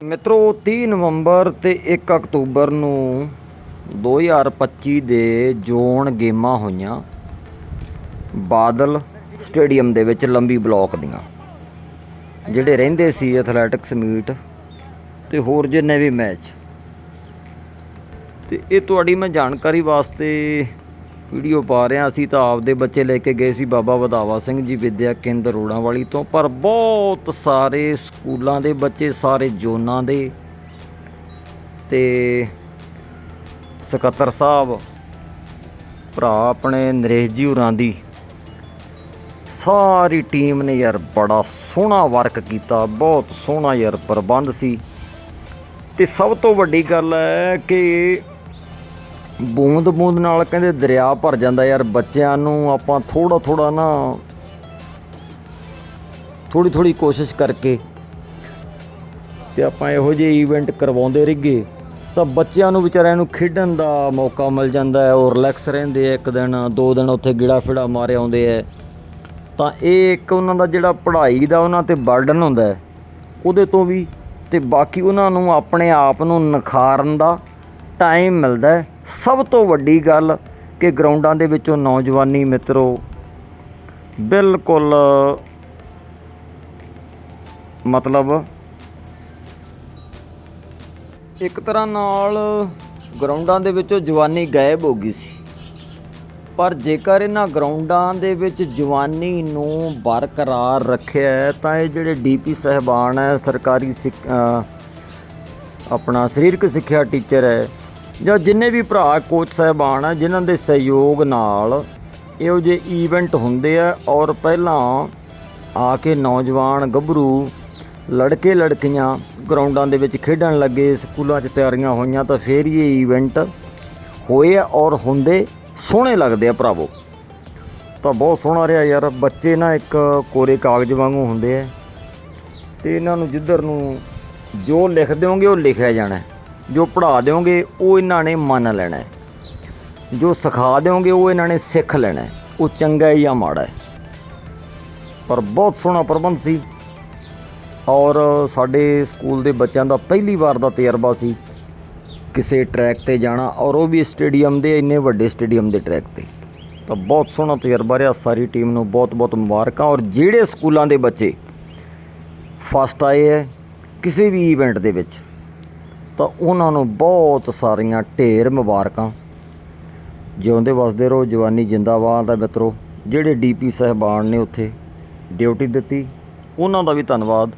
ਮਿੱਤਰੋ 30 ਨਵੰਬਰ ਤੇ 1 ਅਕਤੂਬਰ ਨੂੰ 2025 ਦੇ ਜ਼ੋਨ ਗੇਮਾਂ ਹੋਈਆਂ ਬਾਦਲ ਸਟੇਡੀਅਮ ਦੇ ਵਿੱਚ ਲੰਬੀ ਬਲਾਕ ਦੀਆਂ। ਜਿਹੜੇ ਰਹਿੰਦੇ ਸੀ ਐਥਲੈਟਿਕਸ ਮੀਟ ਤੇ ਹੋਰ ਜਿੰਨੇ ਵੀ ਮੈਚ। ਤੇ ਇਹ ਤੁਹਾਡੀ ਮੈਂ ਜਾਣਕਾਰੀ ਵਾਸਤੇ ਵੀਡੀਓ ਪਾ ਰਿਹਾ ਅਸੀਂ ਤਾਂ ਆਪਦੇ ਬੱਚੇ ਲੈ ਕੇ ਗਏ ਸੀ ਬਾਬਾ ਵਧਾਵਾ ਸਿੰਘ ਜੀ ਵਿਦਿਆ ਕੇਂਦਰ ਰੋੜਾਂ ਵਾਲੀ ਤੋਂ। ਪਰ ਬਹੁਤ ਸਾਰੇ ਸਕੂਲਾਂ ਦੇ ਬੱਚੇ, ਸਾਰੇ ਜ਼ੋਨਾਂ ਦੇ ਤੇ ਸਕੱਤਰ ਸਾਹਿਬ, ਭਰਾ ਆਪਣੇ ਨਰੇਸ਼ ਜੀ ਹੋਰਾਂ ਦੀ, ਸਾਰੀ ਟੀਮ ਨੇ ਯਾਰ ਬੜਾ ਸੋਹਣਾ ਵਰਕ ਕੀਤਾ, ਬਹੁਤ ਸੋਹਣਾ ਯਾਰ ਪ੍ਰਬੰਧ ਸੀ। ਤੇ ਸਭ ਤੋਂ ਵੱਡੀ ਗੱਲ ਹੈ ਕਿ ਬੂੰਦ ਬੂੰਦ ਨਾਲ ਕਹਿੰਦੇ ਦਰਿਆ ਭਰ ਜਾਂਦਾ ਯਾਰ, ਬੱਚਿਆਂ ਨੂੰ ਆਪਾਂ ਥੋੜਾ ਥੋੜਾ ਨਾ ਥੋੜੀ ਥੋੜੀ ਕੋਸ਼ਿਸ਼ ਕਰਕੇ ਤੇ ਆਪਾਂ ਇਹੋ ਜਿਹੇ ਇਵੈਂਟ ਕਰਵਾਉਂਦੇ ਰਹੀਏ, ਤਾਂ ਬੱਚਿਆਂ ਨੂੰ ਵਿਚਾਰਿਆਂ ਨੂੰ ਖੇਡਣ ਦਾ ਮੌਕਾ ਮਿਲ ਜਾਂਦਾ ਹੈ ਉਹ ਰਿਲੈਕਸ ਰਹਿੰਦੇ ਆ ਇੱਕ ਦਿਨ, ਦੋ ਦਿਨ ਉੱਥੇ ਗਿੜਾ ਫਿੜਾ ਮਾਰੇ ਆਉਂਦੇ ਆ ਤਾਂ ਇਹ ਇੱਕ ਉਹਨਾਂ ਦਾ ਜਿਹੜਾ ਪੜ੍ਹਾਈ ਦਾ ਉਹਨਾਂ ਤੇ ਬਰਡਨ ਹੁੰਦਾ ਹੈ, ਉਹਦੇ ਤੋਂ ਵੀ ਤੇ ਬਾਕੀ ਉਹਨਾਂ ਨੂੰ ਆਪਣੇ ਆਪ ਨੂੰ ਨਿਖਾਰਨ ਦਾ ਟਾਈਮ ਮਿਲਦਾ ਹੈ। ਸਭ ਤੋਂ ਵੱਡੀ ਗੱਲ ਕਿ ਗਰਾਊਂਡਾਂ ਦੇ ਵਿੱਚੋਂ ਨੌਜਵਾਨੀ ਮਿੱਤਰੋ, ਬਿਲਕੁਲ ਮਤਲਬ ਇੱਕ ਤਰ੍ਹਾਂ ਨਾਲ ਗਰਾਊਂਡਾਂ ਦੇ ਵਿੱਚੋਂ ਜਵਾਨੀ ਗਾਇਬ ਹੋ ਗਈ ਸੀ। ਪਰ ਜੇਕਰ ਇਹਨਾਂ ਗਰਾਊਂਡਾਂ ਦੇ ਵਿੱਚ ਜਵਾਨੀ ਨੂੰ ਬਰਕਰਾਰ ਰੱਖਿਆ ਤਾਂ ਇਹ ਜਿਹੜੇ ਡੀਪੀ ਸਹਿਬਾਨ ਹੈ, ਸਰਕਾਰੀ ਸਿੱਖ- ਆਪਣਾ ਸਰੀਰਕ ਸਿੱਖਿਆ ਟੀਚਰ ਹੈ ਜਾਂ ਜਿੰਨੇ ਵੀ ਭਰਾ ਕੋਚ ਸਹਿਬਾਨ ਹੈ ਜਿਨ੍ਹਾਂ ਦੇ ਸਹਿਯੋਗ ਨਾਲ ਇਹੋ ਜਿਹੇ ਈਵੈਂਟ ਹੁੰਦੇ ਆ ਔਰ ਪਹਿਲਾਂ ਆ ਕੇ ਨੌਜਵਾਨ ਗੱਭਰੂ ਲੜਕੇ ਲੜਕੀਆਂ ਗਰਾਊਂਡਾਂ ਦੇ ਵਿੱਚ ਖੇਡਣ ਲੱਗੇ, ਸਕੂਲਾਂ 'ਚ ਤਿਆਰੀਆਂ ਹੋਈਆਂ ਤਾਂ ਫੇਰ ਹੀ ਇਹ ਈਵੈਂਟ ਹੋਏ ਆ ਔਰ ਹੁੰਦੇ ਸੋਹਣੇ ਲੱਗਦੇ ਆ ਭਰਾਵੋ। ਤਾਂ ਬਹੁਤ ਸੋਹਣਾ ਰਿਹਾ ਯਾਰ, ਬੱਚੇ ਨਾ ਇੱਕ ਕੋਰੇ ਕਾਗਜ਼ ਵਾਂਗੂ ਹੁੰਦੇ ਆ ਤੇ ਇਹਨਾਂ ਨੂੰ ਜਿੱਧਰ ਨੂੰ ਜੋ ਲਿਖ ਦਿਓਗੇ ਉਹ ਲਿਖਿਆ ਜਾਣਾ। ਜੋ ਪੜ੍ਹਾ ਦਿਓਗੇ, ਉਹ ਇਹਨਾਂ ਨੇ ਮੰਨ ਲੈਣਾ ਹੈ। ਜੋ ਸਿਖਾ ਦਿਓਗੇ, ਉਹ ਇਹਨਾਂ ਨੇ ਸਿੱਖ ਲੈਣਾ ਹੈ। ਉਹ ਚੰਗਾ ਹੈ ਜਾਂ ਮਾੜਾ ਹੈ ਪਰ ਬਹੁਤ ਸੋਹਣਾ ਪ੍ਰਬੰਧ ਸੀ ਔਰ ਸਾਡੇ ਸਕੂਲ ਦੇ ਬੱਚਿਆਂ ਦਾ ਪਹਿਲੀ ਵਾਰ ਦਾ ਤਜਰਬਾ ਸੀ ਕਿਸੇ ਟਰੈਕ ਤੇ ਜਾਣਾ, ਔਰ ਉਹ ਵੀ ਸਟੇਡੀਅਮ ਦੇ, ਇੰਨੇ ਵੱਡੇ ਸਟੇਡੀਅਮ ਦੇ ਟਰੈਕ ਤੇ ਤਾਂ ਬਹੁਤ ਸੋਹਣਾ ਤਜਰਬਾ ਰਿਹਾ, ਸਾਰੀ ਟੀਮ ਨੂੰ ਬਹੁਤ ਬਹੁਤ ਮੁਬਾਰਕਾਂ ਔਰ ਜਿਹੜੇ ਸਕੂਲਾਂ ਦੇ ਬੱਚੇ ਫਸਟ ਆਏ ਹੈ, ਕਿਸੇ ਵੀ ਇਵੈਂਟ ਦੇ ਵਿੱਚ ਤਾਂ ਉਹਨਾਂ ਨੂੰ ਬਹੁਤ ਸਾਰੀਆਂ ਢੇਰ ਮੁਬਾਰਕਾਂ। ਜਿਉਂਦੇ ਵਸਦੇ ਰਹੋ ਜਵਾਨੀ ਜਿੰਦਾਬਾਦ ਹੈ ਮਿੱਤਰੋ। ਜਿਹੜੇ ਡੀਪੀ ਸਹਿਬਾਨ ਨੇ ਉੱਥੇ ਡਿਊਟੀ ਦਿੱਤੀ, ਉਹਨਾਂ ਦਾ ਵੀ ਧੰਨਵਾਦ।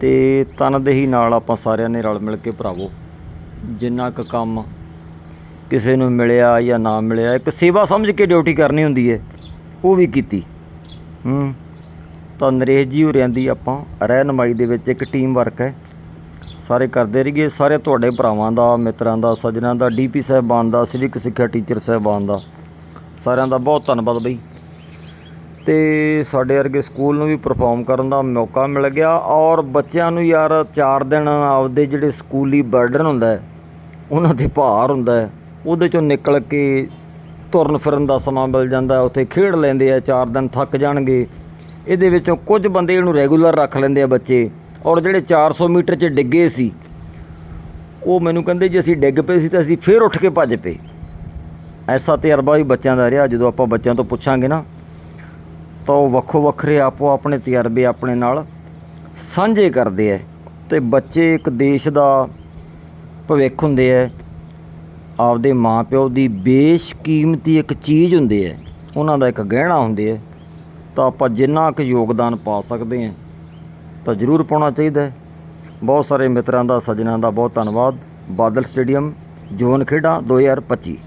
ਤੇ ਤਨਦੇਹੀ ਨਾਲ ਆਪਾਂ ਸਾਰਿਆਂ ਨੇ ਰਲ ਮਿਲ ਕੇ ਭਰਾਵੋ, ਜਿੰਨਾ ਕੁ ਕੰਮ ਕਿਸੇ ਨੂੰ ਮਿਲਿਆ ਜਾਂ ਨਾ ਮਿਲਿਆ, ਇੱਕ ਸੇਵਾ ਸਮਝ ਕੇ ਡਿਊਟੀ ਕਰਨੀ ਹੁੰਦੀ ਹੈ ਉਹ ਵੀ ਕੀਤੀ। ਹੂੰ, ਤਾਂ ਨਰੇਸ਼ ਜੀ ਹੋਰਿਆਂ ਦੀ ਆਪਾਂ ਰਹਿਨਮਾਈ ਦੇ ਵਿੱਚ ਇੱਕ ਟੀਮ ਵਰਕ ਹੈ। ਸਾਰੇ ਕਰਦੇ ਰਹੀਏ। ਸਾਰੇ ਤੁਹਾਡੇ ਭਰਾਵਾਂ ਦਾ, ਮਿੱਤਰਾਂ ਦਾ, ਸੱਜਣਾਂ ਦਾ ਡੀਪੀ ਸਾਹਿਬਾਨ ਦਾ, ਸਿਵਿਕ ਸਿੱਖਿਆ ਟੀਚਰ ਸਾਹਿਬਾਨ ਦਾ। ਸਾਰਿਆਂ ਦਾ ਬਹੁਤ ਧੰਨਵਾਦ ਬਈ। ਤੇ ਸਾਡੇ ਵਰਗੇ ਸਕੂਲ ਨੂੰ ਵੀ ਪਰਫਾਰਮ ਕਰਨ ਦਾ ਮੌਕਾ ਮਿਲ ਗਿਆ ਔਰ ਬੱਚਿਆਂ ਨੂੰ ਯਾਰ 4 ਦਿਨ ਆਪਦੇ ਜਿਹੜੇ ਸਕੂਲੀ ਬਰਡਨ ਹੁੰਦਾ ਹੈ, ਉਹਨਾਂ ਤੇ ਭਾਰ ਹੁੰਦਾ ਹੈ, ਉਹਦੇ ਚੋਂ ਨਿਕਲ ਕੇ ਤੁਰਨ ਫਿਰਨ ਦਾ ਸਮਾਂ ਮਿਲ ਜਾਂਦਾ ਉੱਥੇ ਖੇਡ ਲੈਂਦੇ ਆ 4 ਦਿਨ ਥੱਕ ਜਾਣਗੇ। ਇਹਦੇ ਵਿੱਚੋਂ ਕੁਝ ਬੰਦੇ ਇਹਨੂੰ ਰੈਗੂਲਰ ਰੱਖ ਲੈਂਦੇ ਆ ਬੱਚੇ। ਔਰ ਜਿਹੜੇ 400 ਮੀਟਰ 'ਚ ਡਿੱਗੇ ਸੀ, ਉਹ ਮੈਨੂੰ ਕਹਿੰਦੇ ਜੀ ਅਸੀਂ ਡਿੱਗ ਪਏ ਸੀ ਤਾਂ ਅਸੀਂ ਫੇਰ ਉੱਠ ਕੇ ਭੱਜ ਪਏ। ਐਸਾ ਤਜਰਬਾ ਵੀ ਬੱਚਿਆਂ ਦਾ ਰਿਹਾ, ਜਦੋਂ ਆਪਾਂ ਬੱਚਿਆਂ ਤੋਂ ਪੁੱਛਾਂਗੇ ਨਾ, ਤਾਂ ਉਹ ਵੱਖੋ ਵੱਖਰੇ ਆਪੋ ਆਪਣੇ ਤਜਰਬੇ ਆਪਣੇ ਨਾਲ ਸਾਂਝੇ ਕਰਦੇ ਐ ਤੇ ਬੱਚੇ ਇੱਕ ਦੇਸ਼ ਦਾ ਭਵਿੱਖ ਹੁੰਦੇ ਐ, ਆਪਦੇ ਮਾਪਿਓ ਦੀ ਬੇਸ਼ਕੀਮਤੀ ਇੱਕ ਚੀਜ਼ ਹੁੰਦੀ ਐ, ਉਹਨਾਂ ਦਾ ਇੱਕ ਗਹਿਣਾ ਹੁੰਦੇ ਐ, ਤਾਂ ਆਪਾਂ ਜਿੰਨਾ ਕੁ ਯੋਗਦਾਨ ਪਾ ਸਕਦੇ ਹਾਂ ਤਾਂ ਜ਼ਰੂਰ ਪਾਉਣਾ ਚਾਹੀਦਾ ਹੈ। ਬਹੁਤ ਸਾਰੇ ਮਿੱਤਰਾਂ ਦਾ, ਸੱਜਣਾਂ ਦਾ ਬਹੁਤ ਧੰਨਵਾਦ। ਬਾਦਲ ਸਟੇਡੀਅਮ, ਜ਼ੋਨ ਖੇਡਾਂ 2025